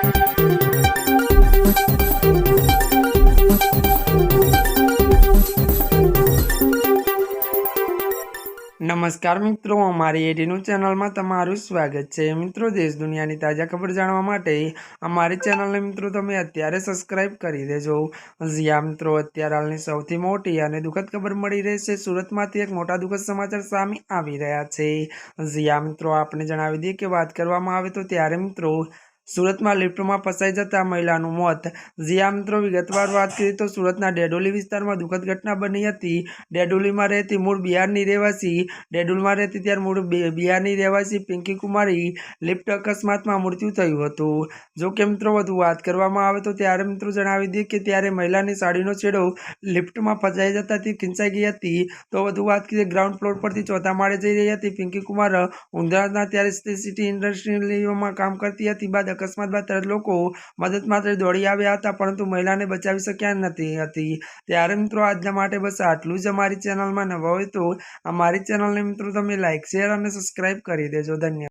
નમસ્કાર મિત્રો, અમારી એટીનું ચેનલમાં તમારું સ્વાગત છે. મિત્રો, દેશ દુનિયાની તાજા ખબર જાણવા માટે અમારી ચેનલને મિત્રો તમે અત્યારે સબસ્ક્રાઇબ કરી દેજો. જ્યાં મિત્રો, અત્યારે હાલની સૌથી મોટી અને દુઃખદ ખબર મળી રહી છે. સુરતમાંથી એક મોટા દુઃખદ સમાચાર સામે આવી રહ્યા છે. જ્યાં મિત્રો આપણે જણાવી દઈએ કે વાત કરવામાં આવે તો ત્યારે મિત્રો સુરતમાં લિફ્ટમાં ફસાઈ જતા મહિલાનું મોત. જ્યાં મિત્રો વિગતવાર વાત કરીએ તો સુરતના ડેડોલી વિસ્તારમાં દુઃખદ ઘટના બની હતી. ડેડોલીમાં રહેતી મૂળ બિહારની રહેવાસી, ડેડોલમાં રહેતી ત્યારે મૂળ બિહારની રહેવાસી પિંકી કુમારી લિફ્ટ અકસ્માતમાં મૃત્યુ થયું હતું. જો કે મિત્રો વધુ વાત કરવામાં આવે તો ત્યારે મિત્રો જણાવી દઈએ કે ત્યારે મહિલાની સાડીનો છેડો લિફ્ટમાં ફસાઈ જતાથી ખીંચાઈ ગઈ હતી. તો વધુ વાત કરીએ, ગ્રાઉન્ડ ફ્લોર પરથી ચોથા માળે જઈ રહી હતી પિંકી કુમાર. ઉંધરાજના ત્યારે સિટી ઇન્ડસ્ટ્રીમાં કામ કરતી હતી. બાદ અકસ્માત બાદ તરત લોકો મદદ માટે દોડી આવ્યા હતા, પરંતુ મહિલાને બચાવી શક્યા નથી હતી. ત્યારે મિત્રો, આજના માટે બસ આટલું જ અમારી ચેનલમાં નવા હોય તો અમારી ચેનલને મિત્રો, તમે લાઇક શેર અને સબસ્ક્રાઇબ કરી દેજો. ધન્યવાદ.